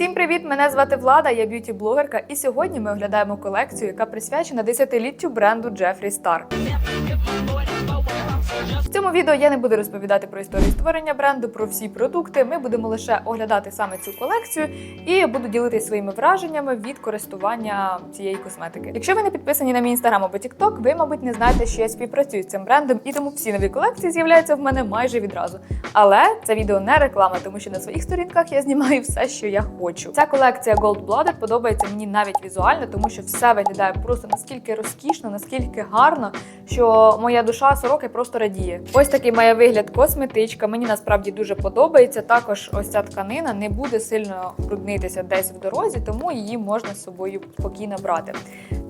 Всім привіт! Мене звати Влада, я б'юті-блогерка, і сьогодні ми оглядаємо колекцію, яка присвячена 10-літтю бренду Джефрі Star. Цьому відео я не буду розповідати про історію створення бренду, про всі продукти. Ми будемо лише оглядати саме цю колекцію і буду ділитися своїми враженнями від користування цієї косметики. Якщо ви не підписані на мій інстаграм або TikTok, ви, мабуть, не знаєте, що я співпрацюю з цим брендом, і тому всі нові колекції з'являються в мене майже відразу. Але це відео не реклама, тому що на своїх сторінках я знімаю все, що я хочу. Ця колекція Gold Blooded подобається мені навіть візуально, тому що все виглядає просто наскільки розкішно, наскільки гарно, що моя душа сороки просто радіє. Ось такий має вигляд косметичка. Мені насправді дуже подобається. Також ось ця тканина не буде сильно бруднитися десь в дорозі, тому її можна з собою спокійно брати.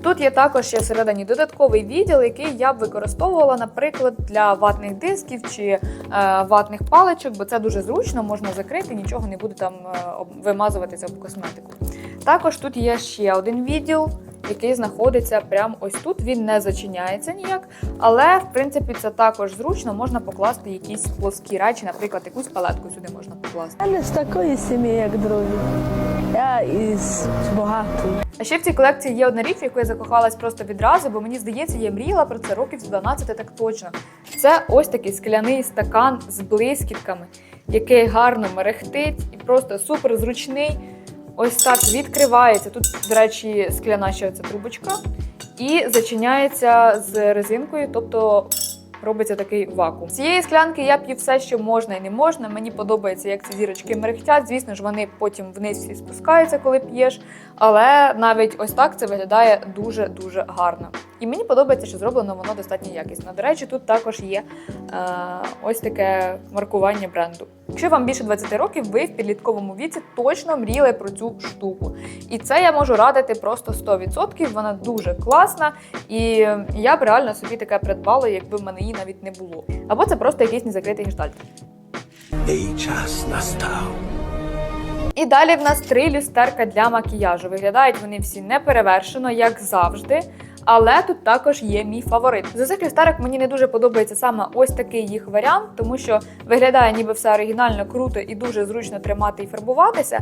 Тут є також ще всередині додатковий відділ, який я б використовувала, наприклад, для ватних дисків чи е, ватних паличок, бо це дуже зручно, можна закрити, нічого не буде там е, вимазуватися об косметику. Також тут є ще один відділ, який знаходиться прямо ось тут. Він не зачиняється ніяк, але в принципі це також зручно. Можна покласти якісь плоскі речі, наприклад, якусь палетку сюди можна покласти. Я не з такої сім'ї, як другі. Я із багатої. А ще в цій колекції є одна річ, в яку я закохалась просто відразу, бо мені здається, я мріяла про це років з 12 так точно. Це ось такий скляний стакан з блискітками, який гарно мерехтить і просто супер зручний. Ось так відкривається. Тут, до речі, скляна ще ця трубочка, і зачиняється з резинкою, тобто робиться такий вакуум. З цієї склянки я п'ю все, що можна і не можна. Мені подобається, як ці зірочки мерехтять. Звісно ж, вони потім вниз всі спускаються, коли п'єш. Але навіть ось так це виглядає дуже дуже гарно. І мені подобається, що зроблено воно достатньо якісно. До речі, тут також є е, ось таке маркування бренду. Якщо вам більше 20 років, ви в підлітковому віці точно мріяли про цю штуку. І це я можу радити просто 100%. Вона дуже класна, і я б реально собі таке придбала, якби в мене її навіть не було. Або це просто якийсь незакритий гештальт. Її час настав. І далі в нас три люстерка для макіяжу. Виглядають вони всі неперевершено, як завжди. Але тут також є мій фаворит. З усіх люстерок мені не дуже подобається саме ось такий їх варіант, тому що виглядає ніби все оригінально круто і дуже зручно тримати і фарбуватися.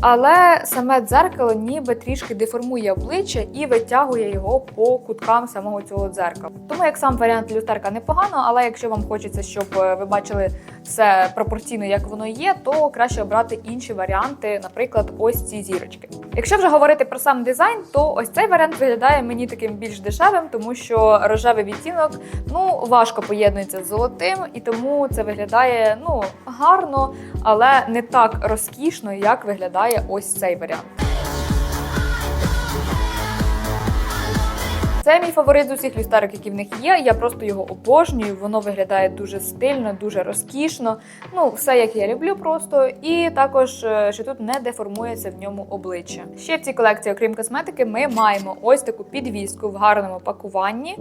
Але саме дзеркало ніби трішки деформує обличчя і витягує його по куткам самого цього дзеркала. Тому як сам варіант люстерка непогано, але якщо вам хочеться, щоб е, ви бачили все пропорційно, як воно є, то краще обрати інші варіанти, наприклад, ось ці зірочки. Якщо вже говорити про сам дизайн, то ось цей варіант виглядає мені таким більш дешевим, тому що рожевий відтінок ну важко поєднується з золотим, і тому це виглядає ну гарно, але не так розкішно, як виглядає ось цей варіант. Це мій фаворит з усіх люстерок, які в них є. Я просто його обожнюю. Воно виглядає дуже стильно, дуже розкішно. Ну, все як я люблю, просто і також е, що тут не деформується в ньому обличчя. Ще в цій колекції, окрім косметики, ми маємо ось таку підвіску в гарному пакуванні.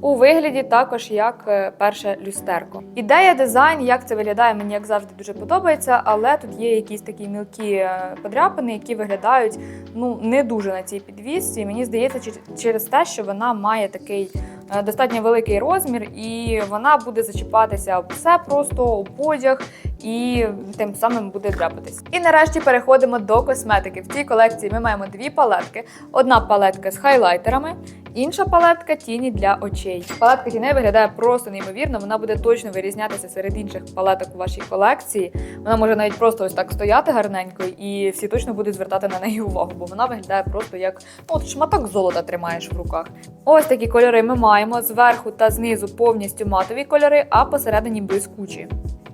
У вигляді також як е, перше люстерко. Ідея дизайн, як це виглядає, мені як завжди дуже подобається, але тут є якісь такі мілкі е, подряпини, які виглядають ну не дуже на цій підвісці. Мені здається, через те, що вона має такий е, достатньо великий розмір, і вона буде зачіпатися об все просто об одяг, і тим самим буде дряпатись. І нарешті переходимо до косметики. В цій колекції ми маємо дві палетки: одна палетка з хайлайтерами. Інша палетка тіні для очей. Палетка тіней виглядає просто неймовірно. Вона буде точно вирізнятися серед інших палеток у вашій колекції. Вона може навіть просто ось так стояти гарненько, і всі точно будуть звертати на неї увагу, бо вона виглядає просто як ну, от шматок золота тримаєш в руках. Ось такі кольори ми маємо зверху та знизу повністю матові кольори, а посередині блискучі.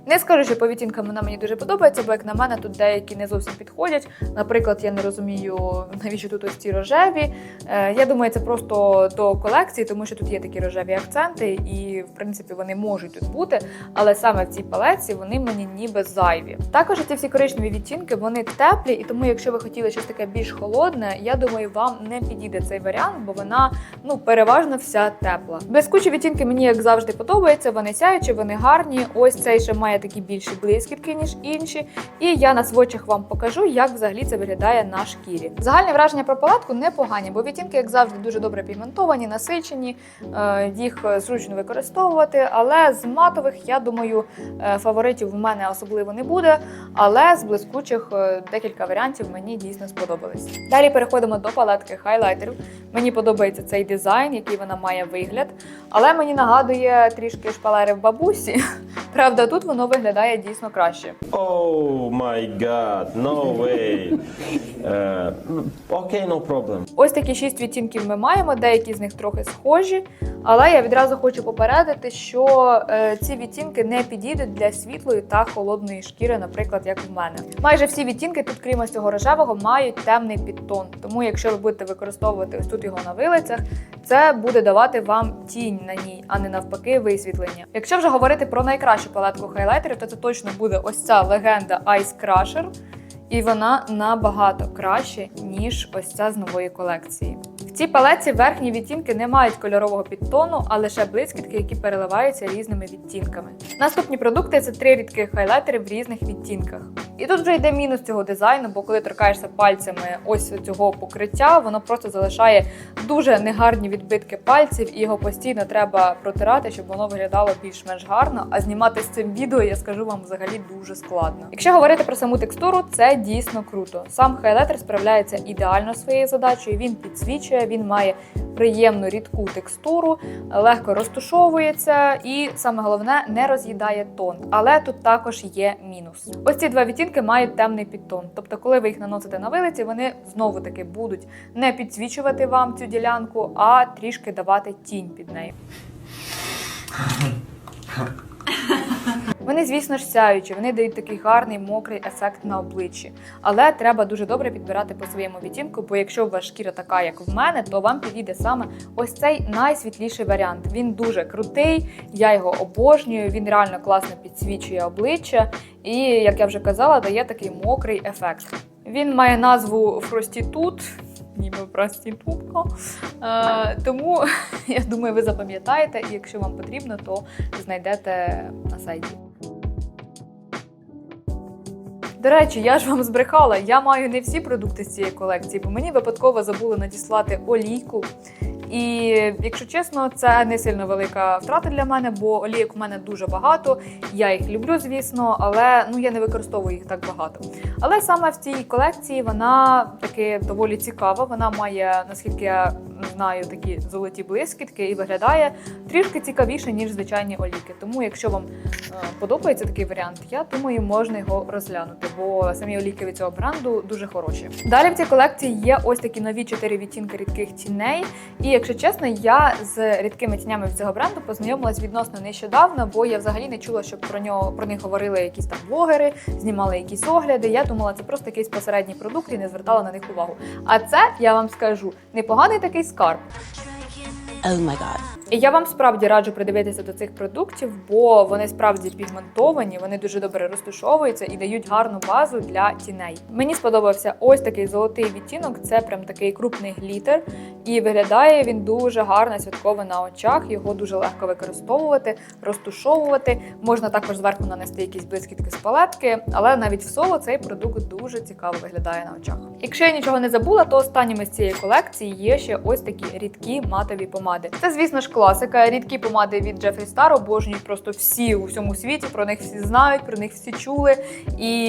Не скажу, що по відтінкам вона мені дуже подобається, бо як на мене тут деякі не зовсім підходять. Наприклад, я не розумію, навіщо тут ось ці рожеві. Е, я думаю, це просто до колекції, тому що тут є такі рожеві акценти, і в принципі вони можуть тут бути. Але саме в цій палеці вони мені ніби зайві. Також ці всі коричневі відтінки вони теплі, і тому, якщо ви хотіли щось таке більш холодне, я думаю, вам не підійде цей варіант, бо вона ну переважно вся тепла. Блискучі відтінки мені як завжди подобаються. Вони сяючі, вони гарні. Ось цей ще має має такі більші блискітки, ніж інші. І я на свочах вам покажу, як взагалі це виглядає на шкірі. Загальне враження про палетку непогані, бо відтінки, як завжди, дуже добре пігментовані, насичені, е, їх е, зручно використовувати. Але з матових, я думаю, е, фаворитів в мене особливо не буде. Але з блискучих декілька варіантів мені дійсно сподобались. Далі переходимо до палетки хайлайтерів. Мені подобається цей дизайн, який вона має вигляд, але мені нагадує трішки шпалери в бабусі. Правда, тут воно виглядає дійсно краще. Oh my god, no way. Uh, okay, no problem. Ось такі шість відтінків ми маємо, деякі з них трохи схожі. Але я відразу хочу попередити, що е, ці відтінки не підійдуть для світлої та холодної шкіри, наприклад, як в мене. Майже всі відтінки тут, крім ось цього рожевого, мають темний підтон. Тому, якщо ви будете використовувати ось тут його на вилицях, це буде давати вам тінь на ній, а не навпаки висвітлення. Якщо вже говорити про найкращу палетку хайлайтерів, то це точно буде ось ця легенда Ice Crusher. І вона набагато краще, ніж ось ця з нової колекції. В цій палеці верхні відтінки не мають кольорового підтону, а лише блискітки, які переливаються різними відтінками. Наступні продукти це три рідких хайлайтери в різних відтінках. І тут вже йде мінус цього дизайну, бо коли торкаєшся пальцями ось цього покриття, воно просто залишає дуже негарні відбитки пальців, і його постійно треба протирати, щоб воно виглядало більш-менш гарно. А знімати з цим відео я скажу вам взагалі дуже складно. Якщо говорити про саму текстуру, це дійсно круто. Сам хайлайтер справляється ідеально своєю задачею. Він підсвічує, він має приємну рідку текстуру, легко розтушовується і саме головне не роз'їдає тон. Але тут також є мінус. Ось ці два відтінки мають темний підтон. Тобто, коли ви їх наносите на вилиці, вони знову таки будуть не підсвічувати вам цю ділянку, а трішки давати тінь під нею. Вони, звісно ж, сяючі, вони дають такий гарний мокрий ефект на обличчі. Але треба дуже добре підбирати по своєму відтінку, бо якщо у вас шкіра така, як в мене, то вам підійде саме ось цей найсвітліший варіант. Він дуже крутий, я його обожнюю, він реально класно підсвічує обличчя і, як я вже казала, дає такий мокрий ефект. Він має назву Фростітут, ніби проститутка. Е, тому я думаю, ви запам'ятаєте, і якщо вам потрібно, то знайдете на сайті. До речі, я ж вам збрехала. Я маю не всі продукти з цієї колекції, бо мені випадково забули надіслати олійку. І якщо чесно, це не сильно велика втрата для мене, бо олійок у мене дуже багато. Я їх люблю, звісно, але ну я не використовую їх так багато. Але саме в цій колекції вона таки доволі цікава. Вона має, наскільки я знаю, такі золоті блискітки і виглядає трішки цікавіше, ніж звичайні олійки. Тому, якщо вам е, подобається такий варіант, я думаю, можна його розглянути, бо самі олійки від цього бренду дуже хороші. Далі в цій колекції є ось такі нові чотири відтінки рідких тіней. І якщо чесно, я з рідкими тінями від цього бренду познайомилась відносно нещодавно, бо я взагалі не чула, щоб про нього про них говорили якісь там блогери, знімали якісь огляди. Я думала, це просто якийсь посередній продукт і не звертала на них увагу. А це я вам скажу непоганий такий скарб. Oh my god. І я вам справді раджу придивитися до цих продуктів, бо вони справді пігментовані, вони дуже добре розташовуються і дають гарну базу для тіней. Мені сподобався ось такий золотий відтінок. Це прям такий крупний глітер, і виглядає він дуже гарно, святково на очах. Його дуже легко використовувати, розтушовувати. Можна також зверху нанести якісь блискітки з палетки, але навіть в соло цей продукт дуже цікаво виглядає на очах. Якщо я нічого не забула, то останніми з цієї колекції є ще ось такі рідкі матові помади. Це, звісно ж, класика. Рідкі помади від Jeffree Star обожнюють просто всі у всьому світі. Про них всі знають, про них всі чули. І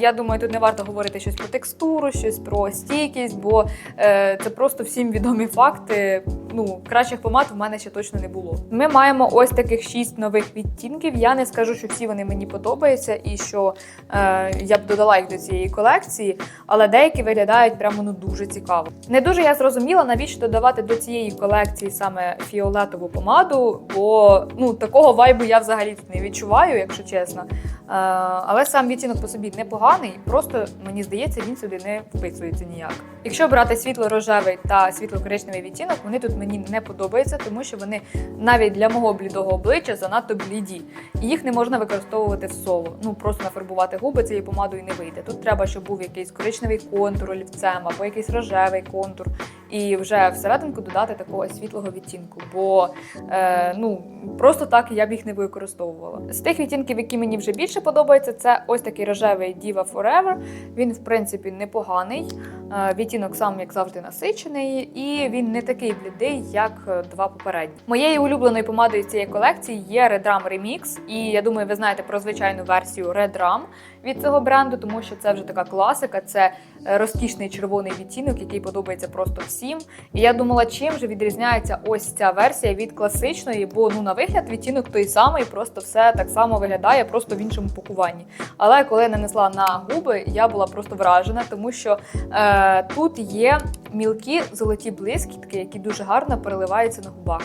я думаю, тут не варто говорити щось про текстуру, щось про стійкість, бо е, це просто всім відомі факти. Ну, кращих помад в мене ще точно не було. Ми маємо ось таких шість нових відтінків. Я не скажу, що всі вони мені подобаються і що е, я б додала їх до цієї колекції, але деякі виглядають прямо ну дуже цікаво. Не дуже я зрозуміла, навіщо додавати до цієї колекції саме фіолетову помаду, бо ну такого вайбу я взагалі не відчуваю, якщо чесно. Е, але сам відтінок по собі непоганий, просто мені здається, він сюди не вписується ніяк. Якщо брати світло-рожевий та світло-коричневий відтінок, вони тут мені не подобаються, тому що вони навіть для мого блідого обличчя занадто бліді. І їх не можна використовувати в соло. Ну просто нафарбувати губи цією помадою не вийде. Тут треба, щоб був якийсь коричневий контур олівцем або якийсь рожевий контур. і вже всерединку додати такого світлого відтінку. Бо е, ну просто так я б їх не використовувала. З тих відтінків, які мені вже більше подобаються, це ось такий рожевий Diva Forever. Він, в принципі, непоганий. Е, Відтінок сам, як завжди, насичений, і він не такий блідий, як е, два попередні. Моєю улюбленою помадою цієї колекції є Red Rum Remix, і я думаю, ви знаєте про звичайну версію Red Rum від цього бренду, тому що це вже така класика. Це е, розкішний червоний відтінок, який подобається просто всім. І я думала, чим же відрізняється ось ця версія від класичної, бо ну на вигляд відтінок той самий, просто все так само виглядає, просто в іншому пакуванні. Але коли я нанесла на губи, я була просто вражена, тому що е, тут є мілкі золоті блискітки, які дуже гарно переливаються на губах.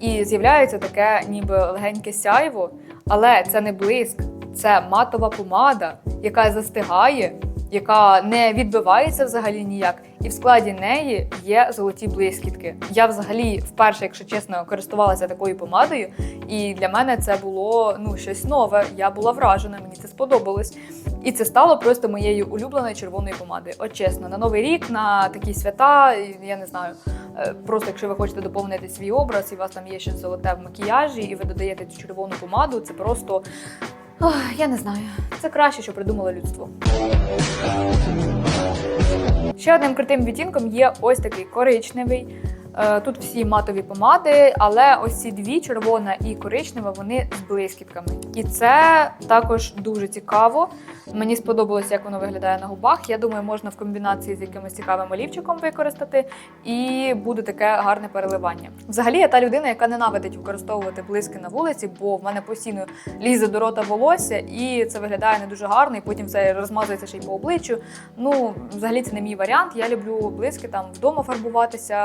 І з'являється таке, ніби легеньке сяйво, але це не блиск, це матова помада, яка застигає, яка не відбивається взагалі ніяк, і в складі неї є золоті блискітки. Я взагалі вперше, якщо чесно, користувалася такою помадою, і для мене це було ну щось нове. Я була вражена, мені це сподобалось. І це стало просто моєю улюбленою червоною помадою. От чесно, на новий рік, на такі свята, я не знаю. е, Просто якщо ви хочете доповнити свій образ, і у вас там є щось золоте в макіяжі, і ви додаєте цю червону помаду, це просто ох, я не знаю. Це краще, що придумало людство. Ще одним крутим відтінком є ось такий коричневий. Е, Тут всі матові помади, але ось ці дві червона і коричнева, вони з блискітками. І це також дуже цікаво. Мені сподобалось, як воно виглядає на губах. Я думаю, можна в комбінації з якимось цікавим олівчиком використати, і буде таке гарне переливання. Взагалі, я та людина, яка ненавидить використовувати блиски на вулиці, бо в мене постійно лізе до рота волосся, і це виглядає не дуже гарно, і потім все розмазується ще й по обличчю. Ну, взагалі, це не мій варіант. Я люблю блиски там вдома фарбуватися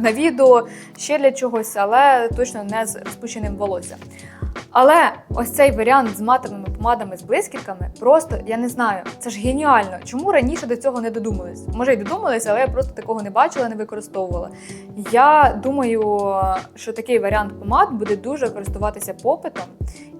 на відео, ще для чогось, але точно не з розпущеним волоссям. Але ось цей варіант з матовими помадами з блискітками, просто я не знаю, це ж геніально. Чому раніше до цього не додумались? Може, й додумались, але я просто такого не бачила, не використовувала. Я думаю, що такий варіант помад буде дуже користуватися попитом,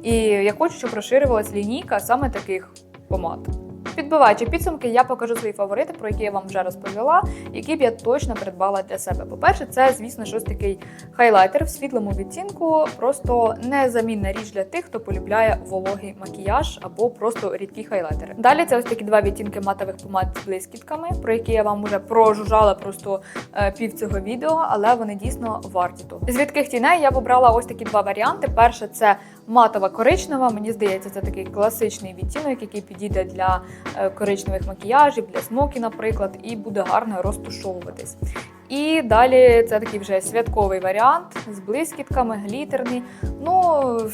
і я хочу, щоб розширювалась лінійка саме таких помад. Підбиваючи підсумки, я покажу свої фаворити, про які я вам вже розповіла, які б я точно придбала для себе. По-перше, це, звісно, щось такий хайлайтер в світлому відтінку, просто незамінна річ для тих, хто полюбляє вологий макіяж або просто рідкі хайлайтери. Далі це ось такі два відтінки матових помад з блискітками, про які я вам уже прожужжала просто е, пів цього відео, але вони дійсно варті того. З рідких тіней я обрала ось такі два варіанти. Перше це матова коричнева. Мені здається, це такий класичний відтінок, який підійде для коричневих макіяжів, для смокі, наприклад, і буде гарно розтушовуватись. І далі це такий вже святковий варіант з блискітками, глітерний. Ну.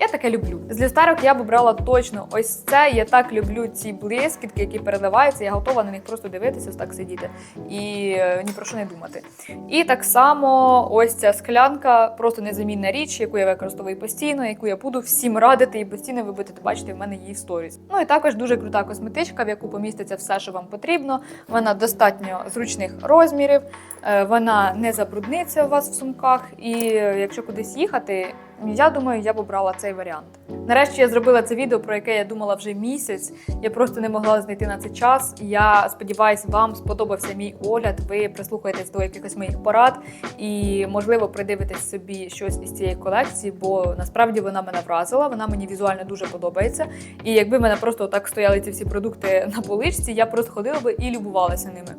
Я таке люблю. З люстерок я б обрала точно ось це. Я так люблю ці блискітки, які переливаються. Я готова на них просто дивитися, так сидіти і е, ні про що не думати. І так само ось ця склянка просто незамінна річ, яку я використовую постійно, яку я буду всім радити і постійно ви будете бачити в мене її в сторіс. Ну і також дуже крута косметичка, в яку поміститься все, що вам потрібно. Вона достатньо зручних розмірів, е, вона не забрудниться у вас в сумках. І е, якщо кудись їхати, я думаю, я б обрала цей варіант. Нарешті я зробила це відео, про яке я думала вже місяць. Я просто не могла знайти на це час. Я сподіваюся, вам сподобався мій огляд. Ви прислухаєтесь до якихось моїх порад і, можливо, придивитесь собі щось із цієї колекції, бо насправді вона мене вразила. Вона мені візуально дуже подобається. І якби в мене просто так стояли ці всі продукти на поличці, я просто ходила би і любувалася ними.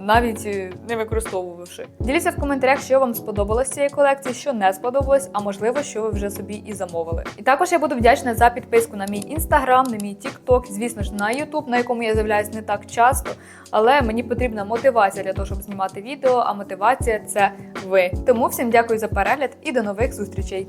Навіть е, не використовувавши. Діліться в коментарях, що вам сподобалось цієї колекції, що не сподобалось, а можливо, що ви вже собі і замовили. І також я буду вдячна за підписку на мій інстаграм, на мій тікток, звісно ж, на Ютуб, на якому я з'являюсь не так часто. Але мені потрібна мотивація для того, щоб знімати відео. А мотивація це ви. Тому всім дякую за перегляд і до нових зустрічей.